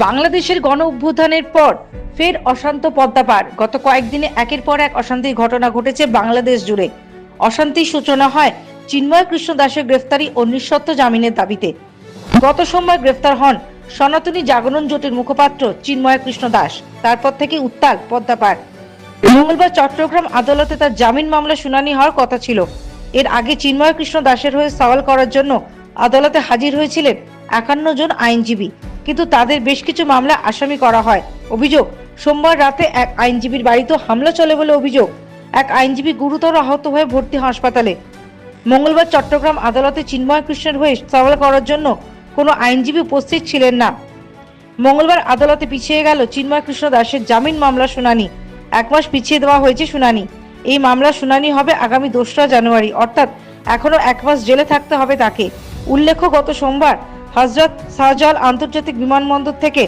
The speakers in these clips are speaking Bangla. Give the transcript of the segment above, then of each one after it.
বাংলাদেশের গণ অভ্যুত্থানের পর ফের অশান্ত পদ্মাপার। গত কয়েকদিনে একের পর এক অশান্তির ঘটনা ঘটেছে বাংলাদেশ জুড়ে। অশান্তির সূচনা হয় চিন্ময় কৃষ্ণ দাসের গ্রেফতারি ও নিঃশর্ত জামিনের দাবিতে। গত সময় গ্রেফতার হন সনাতনী জাগরণ জোটের মুখপাত্র চিন্ময় কৃষ্ণ দাস। তারপর থেকে উত্তাল পদ্মাপার। মঙ্গলবার চট্টগ্রাম আদালতে তার জামিন মামলা শুনানি হওয়ার কথা ছিল। এর আগে চিন্ময় কৃষ্ণ দাসের হয়ে সওয়াল করার জন্য আদালতে হাজির হয়েছিলেন একান্ন জন আইনজীবী। কিন্তু তাদের বেশ কিছু মামলা আসামি করা হয়। অভিযোগ, সোমবার রাতে এক আইনজীবীর বাড়িতে হামলা চলে বলে অভিযোগ। এক আইনজীবী গুরুতর আহত হয়ে ভর্তি হাসপাতালে। মঙ্গলবার চট্টগ্রাম আদালতে চিন্ময় কৃষ্ণের হয়ে সওয়াল করার জন্য কোনো আইনজীবী উপস্থিত ছিলেন না। মঙ্গলবার আদালতে পিছিয়ে গেল চিন্ময় কৃষ্ণ দাসের জামিন মামলা শুনানি। এক মাস পিছিয়ে দেওয়া হয়েছে শুনানি। এই মামলা শুনানি হবে আগামী দোসরা জানুয়ারি, অর্থাৎ এখনও এক মাস জেলে থাকতে হবে তাকে। উল্লেখ্য, গত সোমবার হজরত শাহজাল আন্তর্জাতিক বিমানবন্দর থেকে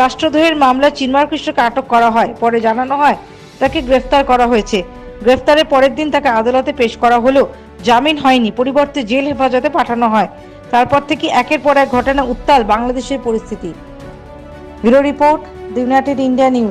রাষ্ট্রদ্রোহের মামলা চিন্ময় কৃষ্ণকে আটক করা হয়। পরে জানানো হয়, তাকে গ্রেফতার করা হয়েছে। গ্রেফতারের পরের দিন তাকে আদালতে পেশ করা হলেও জামিন হয়নি। পরিবর্তে জেল হেফাজতে পাঠানো হয়। তারপর থেকে একের পর এক ঘটনা উত্তাল বাংলাদেশের পরিস্থিতি। Bureau report the United India news.